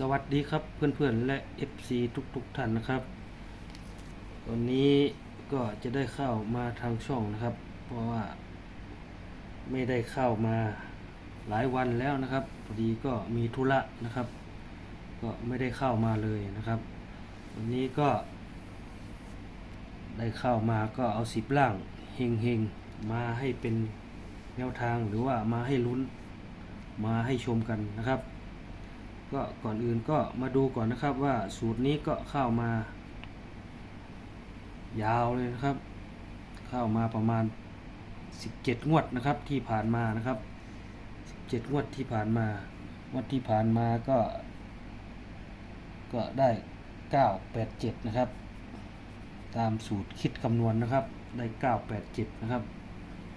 สวัสดีครับเพื่อนๆและ FC ทุกๆท่านนะครับวันนี้ก็จะได้เข้ามาทางช่องนะครับ เพราะว่า ไม่ได้เข้ามาหลายวันแล้วนะครับพอดีก็มีธุระนะครับ ก็ไม่ได้เข้ามาเลยนะครับ วันนี้ก็ ได้เข้ามาก็เอาสิบล่างเฮงเฮงๆมาให้เป็นแนวทางหรือว่ามาให้ลุ้น มาให้ชมกันนะครับ ก็ก่อนอื่นก็มาดูก่อนนะครับว่าสูตรนี้ก็เข้ามา ยาวเลยนะครับ เข้ามาประมาณ 17 งวดนะครับที่ผ่านมานะครับ 17 งวดที่ผ่านมางวดที่ผ่านมาก็ ก็ได้ 987 นะครับ ตามสูตรคิดคำนวณนะครับได้ 987 นะครับ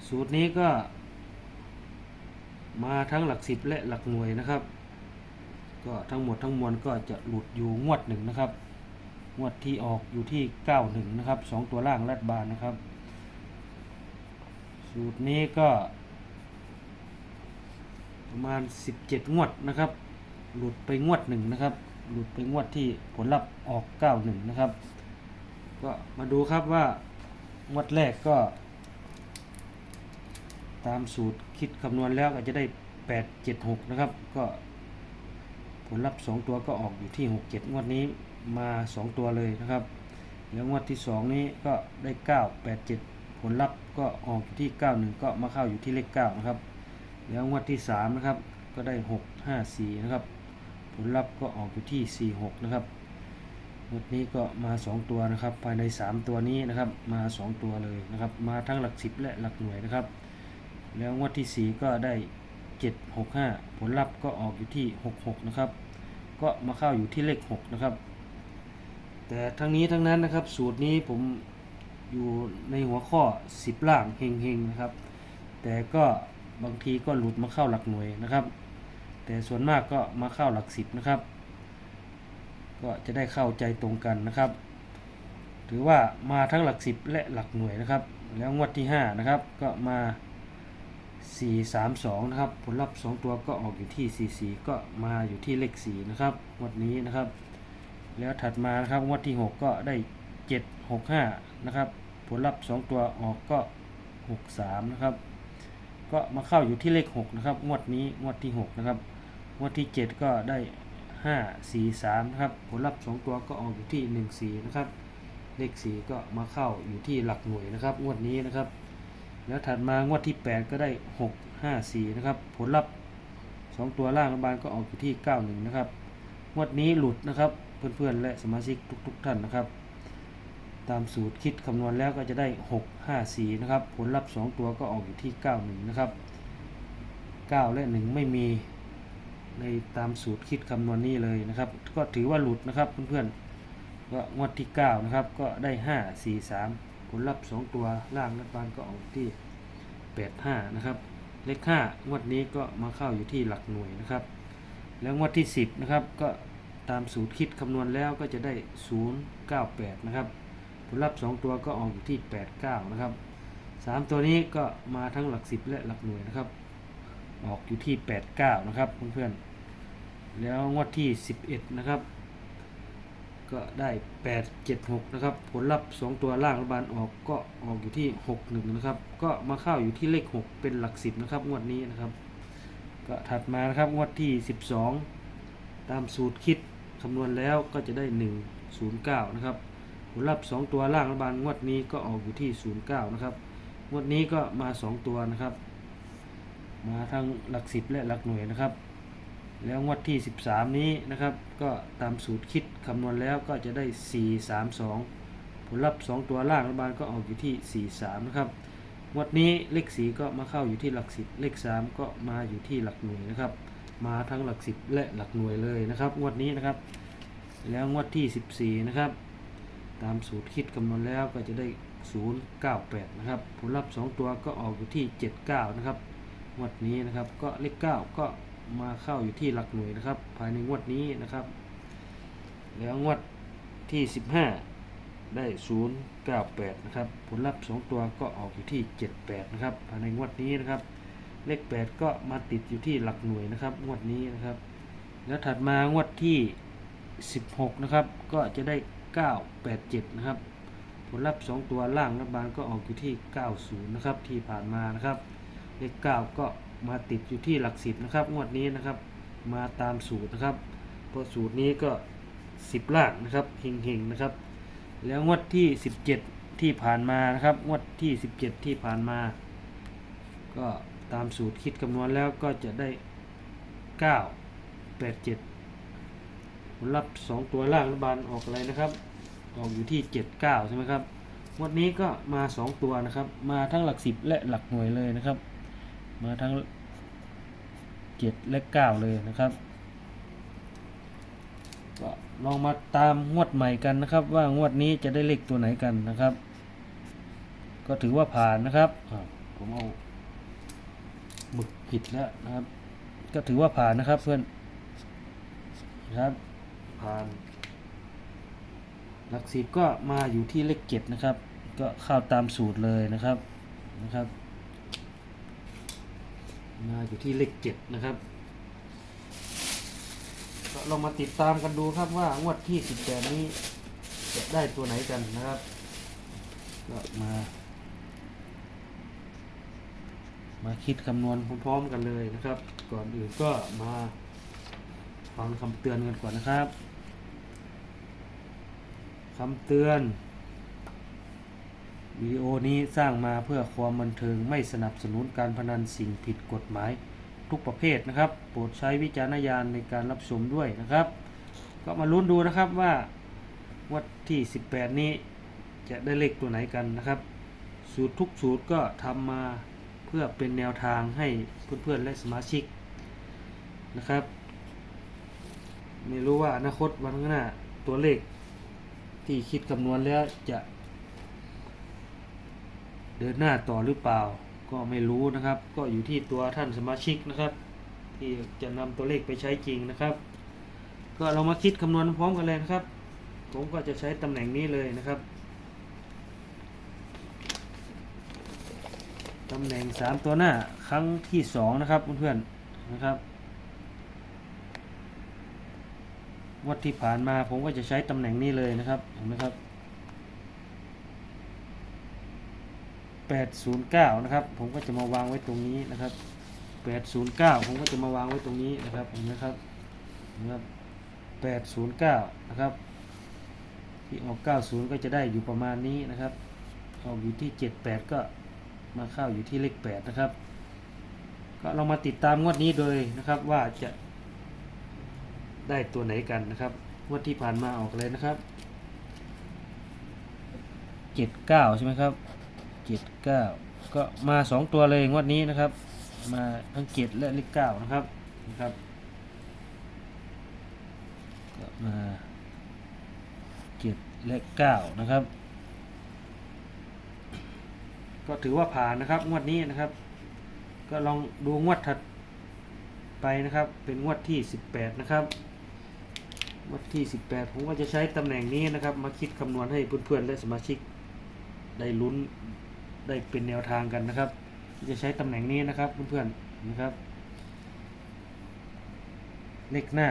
สูตรนี้ก็มาทั้งหลักสิบและหลักหน่วยนะครับ ก็ทั้งหมดทั้งมวลก็จะหลุดอยู่งวดหนึ่งนะครับ งวดที่ออกอยู่ที่ 91 นะครับสองตัวล่างรัดบานนะครับ สูตรนี้ก็ ประมาณ 17 งวดนะครับ หลุดไปงวดหนึ่งนะครับ หลุดไปงวดที่ผลลัพธ์ออก 91 นะครับ ก็มาดูครับว่างวดแรกก็ ตามสูตรคิดคำนวณแล้วก็จะได้ 876 นะครับ ก็ ผลลัพธ์2ตัวก็ออกอยู่ที่ 67 งวดนี้มา 2 ตัวเลยนะครับแล้วงวดที่ 2 นี้ก็ได้ 987 ผลลัพธ์ก็ออกอยู่ที่ 91 ก็มาเข้าอยู่ที่เลข9นะครับแล้วงวดที่ 3 นะครับ ก็ได้ 654 นะครับ ผลลัพธ์ก็ออกอยู่ที่ 46 นะครับงวดนี้ก็มา 2 ตัวนะครับ ภายใน 3 ตัวนี้นะครับมา 2 ตัวเลยนะครับ มาทั้งหลัก 10 และหลักหน่วยนะครับ แล้วงวดที่ 4 ก็ได้ 765 ผลลัพธ์ก็ออกอยู่ที่ 66 นะครับ ก็มาเข้าอยู่ที่เลข 6 นะครับ แต่ทั้งนี้ทั้งนั้นนะครับ สูตรนี้ผมอยู่ในหัวข้อ 10 ล่างเฮงๆนะครับ แต่ก็บางทีก็หลุดมาเข้าหลักหน่วยนะครับ แต่ส่วนมากก็มาเข้าหลัก 10 นะครับ ก็จะได้เข้าใจตรงกันนะครับ ถือว่ามาทั้งหลัก 10 และหลักหน่วยนะครับ แล้วงวดที่ 5 นะครับ ก็มา 4 3 2 นะครับ ผลลัพธ์ 2 ตัวก็ออกอยู่ที่ 4 4 ก็มาอยู่ที่เลข 4 นะครับงวดนี้นะครับ แล้วถัดมานะครับงวดที่ 6 ก็ได้ 7 6 5 นะครับ ผลลัพธ์ 2 ตัวออกก็ 6 3 นะครับ ก็มาเข้าอยู่ที่เลข 6 นะครับ งวดนี้งวดที่ 6 นะครับ งวดที่ 7 ก็ได้ 5 4 3 นะครับ ผลลัพธ์ 2 ตัวก็ออกอยู่ที่ 1 4 นะครับ เลข 4 ก็มาเข้าอยู่ที่หลักหน่วยนะครับ งวดนี้นะครับ แล้วถัดมางวดที่ 8 ก็ได้ 6 5 4 นะครับ ผลลัพธ์ 2 ตัวล่างรัฐบาลก็ออกอยู่ที่ 91 นะครับ งวดนี้หลุดนะครับเพื่อนๆ และสมาชิกทุก ๆ ท่านนะครับ ตามสูตรคิดคำนวณแล้วก็จะได้ 6 5 4 นะครับ ผลลัพธ์ 2 ตัวก็ออกอยู่ที่ 91 นะครับ 9 และ 1 ไม่มีในตามสูตรคิดคำนวณนี้เลยนะครับ ก็ถือว่าหลุดนะครับเพื่อนๆก็งวดที่ 9 นะครับก็ได้ 5 4 3 ผลลัพธ์ 2 ตัวล่างรัฐบาลก็ออกที่ 85 นะครับ เลข 5 งวดนี้ก็มาเข้าอยู่ที่หลักหน่วยนะครับ แล้วงวดที่ 10 นะครับ ก็ตามสูตรคิดคำนวณแล้วก็จะได้ 098 นะครับ ผลลัพธ์ 2 ตัวก็ออกอยู่ที่ 89 นะครับ 3 ตัวนี้ก็มาทั้งหลัก 10 และหลักหน่วยนะครับ ออกอยู่ที่ 89 นะครับเพื่อนๆ แล้วงวดที่ 11 นะครับ ก็ได้ 876 นะครับ ผลลัพธ์ 2 ตัวล่างรัฐบาลออกก็ออกอยู่ที่ 61 นะครับ ก็มาเข้าอยู่ที่เลข 6 เป็นหลัก 10 นะครับ งวดนี้นะครับ ก็ถัดมานะครับ งวดที่ 12 ตามสูตรคิดคำนวณแล้วก็จะได้ 109 นะครับ ผลลัพธ์ 2 ตัวล่างรัฐบาลงวดนี้ก็ออกอยู่ที่ 09 นะครับ งวดนี้ก็มา 2 ตัวนะครับ มาทั้งหลัก 10 และหลักหน่วยนะครับ แล้วงวดที่ 13 นี้นะครับ ก็ตามสูตรคิดคำนวณแล้วก็จะได้ 4 3 2 ผลลัพธ์ 2 ตัวล่างรัฐบาลก็ออกอยู่ที่ 4 3 นะครับงวดนี้เลขสีก็มาเข้าอยู่ที่หลัก10เลข 3 ก็มาอยู่ที่หลักหน่วยนะครับ มาทั้งหลัก10และหลักหน่วยเลยนะครับงวดนี้นะครับ แล้วงวดที่ 14 นะครับ ตามสูตรคิดคำนวณแล้วก็จะได้ 098 นะครับ ผลลัพธ์ 2 ตัวก็ออกอยู่ที่ 79 นะครับงวดนี้นะครับก็เลข 9 ก็ มาเข้าอยู่ที่หลักหน่วยนะครับ ภายในงวดนี้นะครับ แล้วงวดที่ 15 ได้ 098 นะครับ ผลลัพธ์ 2 ตัวก็ออกอยู่ที่ 78 นะครับ ภายในงวดนี้นะครับ เลข 8 ก็มาติดอยู่ที่หลักหน่วยนะครับ งวดนี้นะครับ แล้วถัดมางวดที่ 16 นะครับ ก็จะได้ 987 นะครับ ผลลัพธ์ 2 ตัวล่างรัฐบาลก็ออกอยู่ที่ 90 นะครับ ที่ผ่านมานะครับ เลข 9 ก็ มาติดอยู่ที่หลัก10นะครับ งวดนี้นะครับ มาตามสูตรนะครับเพราะสูตรนี้ก็10ล่างนะครับเฮงๆนะครับ แล้วงวดที่17ที่ผ่านมานะครับ งวดที่17ที่ผ่านมา ก็ตามสูตรคิดคำนวณแล้วก็จะได้9 8 7ผลลัพธ์2ตัวล่างรัฐบาลออกอะไรนะครับออกอยู่ที่ 7 9 ใช่ไหมครับ งวดนี้ก็มา 2 ตัวนะครับ มาทั้งหลัก 10 และหลักหน่วยเลยนะครับ มาทั้ง 7 และ 9 เลยนะครับก็ลองมาตามงวดใหม่กันนะครับ ว่างวดนี้จะได้เลขตัวไหนกันนะครับ ก็ถือว่าผ่านนะครับอ่าผมเอาหมึกผิดแล้วนะครับ ก็ถือว่าผ่านนะครับเพื่อนนะครับผ่านหลักสิบก็มาอยู่ที่เลขเจ็ดนะครับ ก็เข้าตามสูตรเลยนะครับนะครับ มาอยู่ที่เลขเจ็ดนะครับก็ลองมาติดตามกันดูครับว่างวดที่สิบแปดนี้จะได้ตัวไหนกันนะครับก็มา มาคิดคำนวณพร้อมๆกันเลยนะครับ ก่อนอื่นก็มาฟังคำเตือนกันก่อนนะครับคำเตือน วิดีโอนี้สร้างมาเพื่อความบันเทิงไม่สนับสนุนการพนันสิ่งผิดกฎหมายทุกประเภทนะครับ โปรดใช้วิจารณญาณในการรับชมด้วยนะครับ ก็มาลุ้นดูนะครับว่าวัดที่ 18 นี้จะได้เลขตัวไหนกันนะครับ สูตรทุกสูตรก็ทำมาเพื่อเป็นแนวทางให้เพื่อนๆและสมาชิกนะครับ ไม่รู้ว่าอนาคตวันข้างหน้าตัวเลขที่คิดคำนวณแล้วจะ เดินหน้าต่อหรือเปล่า ก็ไม่รู้นะครับ ก็อยู่ที่ตัวท่านสมาชิกนะครับ ที่จะนำตัวเลขไปใช้จริงนะครับ ก็เรามาคิดคำนวณพร้อมกันเลยนะครับ ผมก็จะใช้ตำแหน่งนี้เลยนะครับตำแหน่ง 3 ตัวหน้าครั้งที่ 2 นะครับเพื่อนๆนะครับวัดที่ผ่านมาผมก็จะใช้ตำแหน่งนี้เลยนะครับเห็นไหมครับ 809 นะครับ ผมก็จะมาวางไว้ตรงนี้นะครับ 809 ผมก็จะมาวางไว้ตรงนี้นะครับเห็นไหมครับเห็นไหมครับ809 นะครับ ที่ออก 90 ก็จะได้อยู่ประมาณนี้นะครับออกอยู่ที่ 78 ก็มาเข้าอยู่ที่เลข 8 นะครับ ก็เรามาติดตามงวดนี้โดยนะครับว่าจะได้ตัวไหนกันนะครับงวดที่ผ่านมาออกเลยนะครับ 79 ใช่ไหมครับ 79ก็มา2ตัวเลยงวดนี้นะครับ มาทั้ง7และเลข9นะครับนะครับก็มาเจ็ดและเก้านะครับ ก็ถือว่าผ่านนะครับงวดนี้นะครับ ก็ลองดูงวดถัดไปนะครับ เป็นงวดที่18นะครับงวดที่18ผมก็จะใช้ตำแหน่งนี้นะครับ มาคิดคำนวณให้เพื่อนๆและสมาชิกได้ลุ้น ได้เป็นแนวทางกันนะครับ จะใช้ตำแหน่งนี้นะครับเพื่อนๆนะครับ เลขหน้า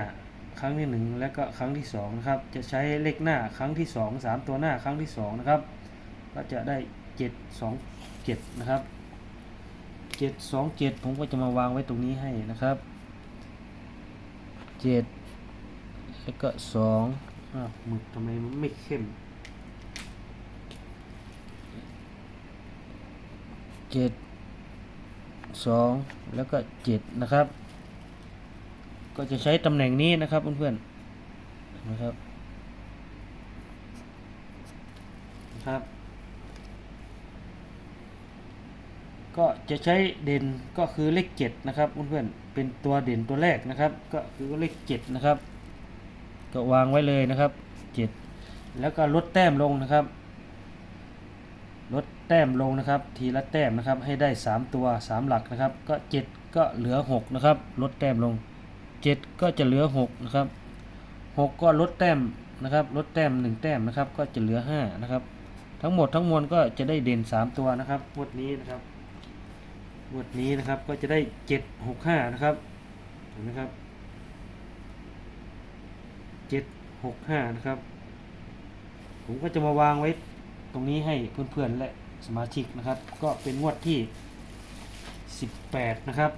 ครั้งที่หนึ่งและก็ครั้งที่สองนะครับ จะใช้เลขหน้าครั้งที่สองสามตัวหน้าครั้งที่สองนะครับ ก็จะได้เจ็ดสองเจ็ดนะครับเจ็ดสองเจ็ดผมก็จะมาวางไว้ตรงนี้ให้นะครับเจ็ดแล้วก็สองอ้าวหมึกทำไมมันไม่เข้ม เจ็ดสองแล้วก็เจ็ดนะครับ ก็จะใช้ตำแหน่งนี้นะครับเพื่อนๆนะครับนะครับ ก็จะใช้เด่นก็คือเลขเจ็ดนะครับเพื่อนๆเป็นตัวเด่นตัวแรกนะครับ ก็คือเลขเจ็ดนะครับ ก็วางไว้เลยนะครับเจ็ดแล้วก็ลดแต้มลงนะครับ แต้มลงนะครับ ทีละแต้มนะครับ ให้ได้ 3 ตัว 3 หลักนะครับ ก็ 7 ก็เหลือ 6 นะครับ ลดแต้มลง 7 ก็จะเหลือ 6 นะครับ 6 ก็ลดแต้มนะครับ ลดแต้ม 1 แต้มนะครับ ก็จะเหลือ 5 นะครับ ทั้งหมดทั้งมวลก็จะได้เด่น 3 ตัวนะครับงวดนี้นะครับงวดนี้นะครับก็จะได้ 7 6 5 นะครับ เห็นไหมครับเจ็ดหกห้านะครับ ผมก็จะมาวางไว้ตรงนี้ให้เพื่อนๆและ สมาชิกนะครับ ก็เป็นงวดที่สิบแปดนะครับ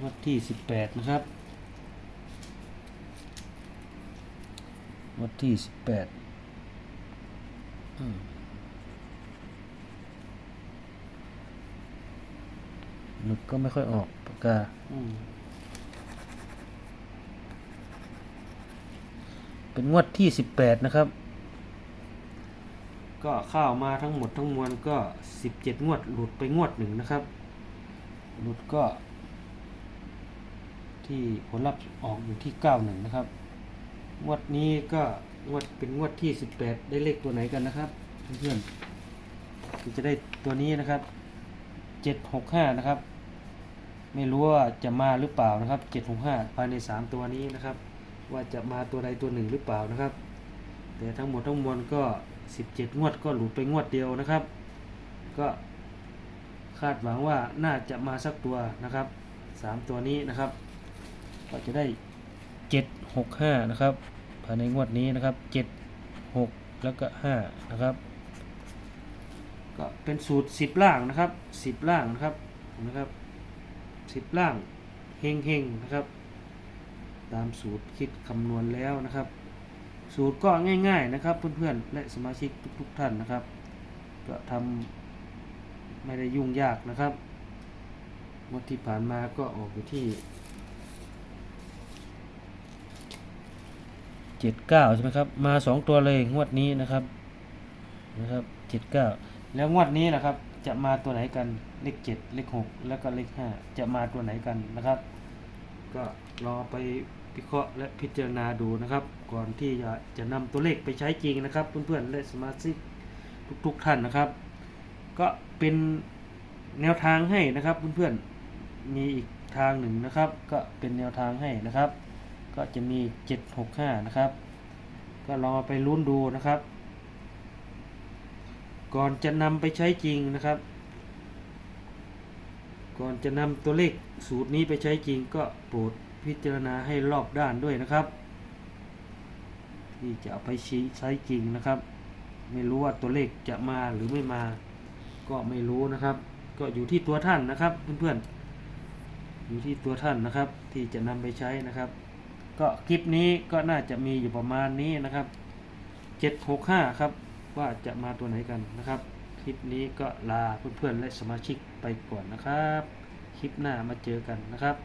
งวดที่สิบแปดนะครับ งวดที่สิบแปดหนึกก็ไม่ค่อยออกปากกาเป็นงวดที่สิบแปดนะครับ ก็เข้ามาทั้งหมดทั้งมวลก็สิบเจ็ดงวด หลุดไปงวดหนึ่งนะครับ หลุดก็ ที่ผลลัพธ์ออกอยู่ที่เก้าหนึ่งนะครับ งวดนี้ก็งวดเป็นงวดที่สิบแปดได้เลขตัวไหนกันนะครับเพื่อนๆจะได้ตัวนี้นะครับเจ็ดหกห้านะครับ ไม่รู้ว่าจะมาหรือเปล่านะครับเจ็ดหกห้าภายในสามตัวนี้นะครับ ว่าจะมาตัวใดตัวหนึ่งหรือเปล่านะครับ แต่ทั้งหมดทั้งมวลก็ สิบเจ็ดงวดก็หลุดไปงวดเดียวนะครับ ก็คาดหวังว่าน่าจะมาสักตัวนะครับสามตัวนี้นะครับ ก็จะได้เจ็ดหกห้านะครับ ภายในงวดนี้นะครับเจ็ดหกแล้วก็ห้านะครับ ก็เป็นสูตรสิบล่างนะครับสิบล่างนะครับนะครับสิบล่างเฮงเฮงๆนะครับ ตามสูตรคิดคำนวณแล้วนะครับ สูตรก็ง่าย ๆนะครับ เพื่อนๆและสมาชิกทุก ๆ ท่านนะครับ ก็ทำไม่ได้ยุ่งยากนะครับงวดที่ผ่านมาก็ออกอยู่ที่เจ็ดเก้าใช่ไหมครับ มาสองตัวเลยงวดนี้นะครับนะครับเจ็ดเก้าแล้วงวดนี้นะครับ จะมาตัวไหนกันเลขเจ็ดเลขหกแล้วก็เลขห้าจะมาตัวไหนกันนะครับ ก็รอไป วิเคราะห์และพิจารณาดูนะครับ ก่อนที่จะจะนำตัวเลขไปใช้จริงนะครับ เพื่อนๆและสมาชิกทุกๆท่านนะครับ ก็เป็นแนวทางให้นะครับเพื่อนๆมีอีกทางหนึ่งนะครับ ก็เป็นแนวทางให้นะครับ ก็จะมี 765 นะครับ ก็ลองไปลุ้นดูนะครับ ก่อนจะนำไปใช้จริงนะครับ ก่อนจะนำตัวเลขสูตรนี้ไปใช้จริงก็โปรด พิจารณาให้รอบด้านด้วยนะครับ ที่จะเอาไปชี้ใช้จริงนะครับ ไม่รู้ว่าตัวเลขจะมาหรือไม่มา ก็ไม่รู้นะครับ ก็อยู่ที่ตัวท่านนะครับเพื่อนๆอยู่ที่ตัวท่านนะครับ ที่จะนำไปใช้นะครับ ก็คลิปนี้ก็น่าจะมีอยู่ประมาณนี้นะครับ765ครับว่าจะมาตัวไหนกันนะครับ คลิปนี้ก็ลาเพื่อนๆและสมาชิกไปก่อนนะครับ คลิปหน้ามาเจอกันนะครับ